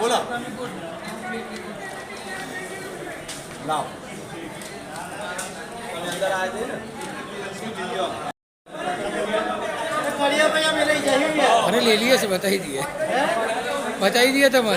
बोला। अंदर आए थे अरे ले लिया से बता ही दिए बता ही दिया था मैं।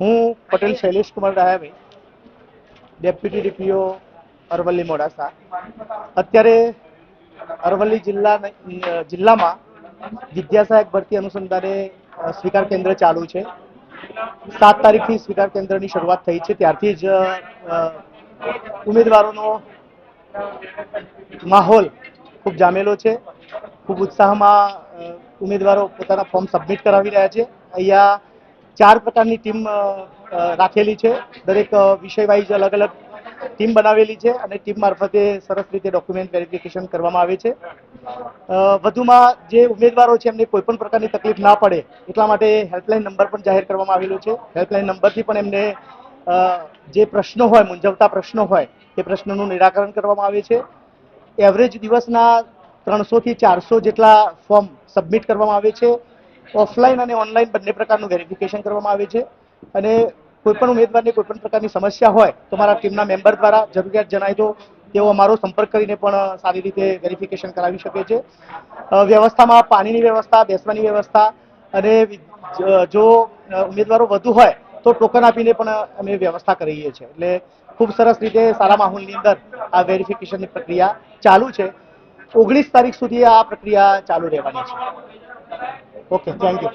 હું પટેલ શૈલેષ કુમાર ડાયામી, ડેપ્યુટી ડીપીઓ અરવલ્લી મોડાસા. અત્યારે અરવલ્લી જિલ્લા જિલ્લામાં વિદ્યાસહાયક ભરતી અનુસંધાને સ્વીકાર કેન્દ્ર ચાલુ છે. સાત તારીખથી સ્વીકાર કેન્દ્રની શરૂઆત થઈ છે. ત્યારથી જ ઉમેદવારોનો માહોલ ખૂબ જામેલો છે. ખૂબ ઉત્સાહમાં ઉમેદવારો પોતાના ફોર્મ સબમિટ કરાવી રહ્યા છે. અહીંયા ચાર પ્રકારની ટીમ રાખેલી છે. દરેક વિષય વાઇઝ અલગ અલગ ટીમ બનાવેલી છે અને ટીમ મારફતે સરસ રીતે ડોક્યુમેન્ટ વેરિફિકેશન કરવામાં આવે છે. વધુમાં જે ઉમેદવારો છે એમને કોઈ પણ પ્રકારની તકલીફ ના પડે એટલા માટે હેલ્પલાઇન નંબર પણ જાહેર કરવામાં આવેલો છે. હેલ્પલાઇન નંબરથી પણ એમને જે પ્રશ્નો હોય, મૂંઝવતા પ્રશ્નો હોય, એ પ્રશ્નોનું નિરાકરણ કરવામાં આવે છે. એવરેજ દિવસના ત્રણસોથી ચારસો જેટલા ફોર્મ સબમિટ કરવામાં આવે છે. ઓફલાઈન અને ઓનલાઈન બંને પ્રકારનું વેરિફિકેશન કરવામાં આવે છે. અને કોઈપણ ઉમેદવારને કોઈપણ પ્રકારની સમસ્યા હોય તો મારા ટીમના મેમ્બર દ્વારા જરૂરિયાત જણાય તો તેઓ અમારો સંપર્ક કરીને પણ સારી રીતે વેરિફિકેશન કરાવી શકે છે. વ્યવસ્થામાં પાણીની વ્યવસ્થા, બેસવાની વ્યવસ્થા અને જો ઉમેદવારો વધુ હોય તો ટોકન આપીને પણ અમે વ્યવસ્થા કરીએ છીએ. એટલે ખૂબ સરસ રીતે સારા માહોલની અંદર આ વેરિફિકેશનની પ્રક્રિયા ચાલુ છે. ઓગણીસ તારીખ સુધી આ પ્રક્રિયા ચાલુ રહેવાની છે. Okay thank you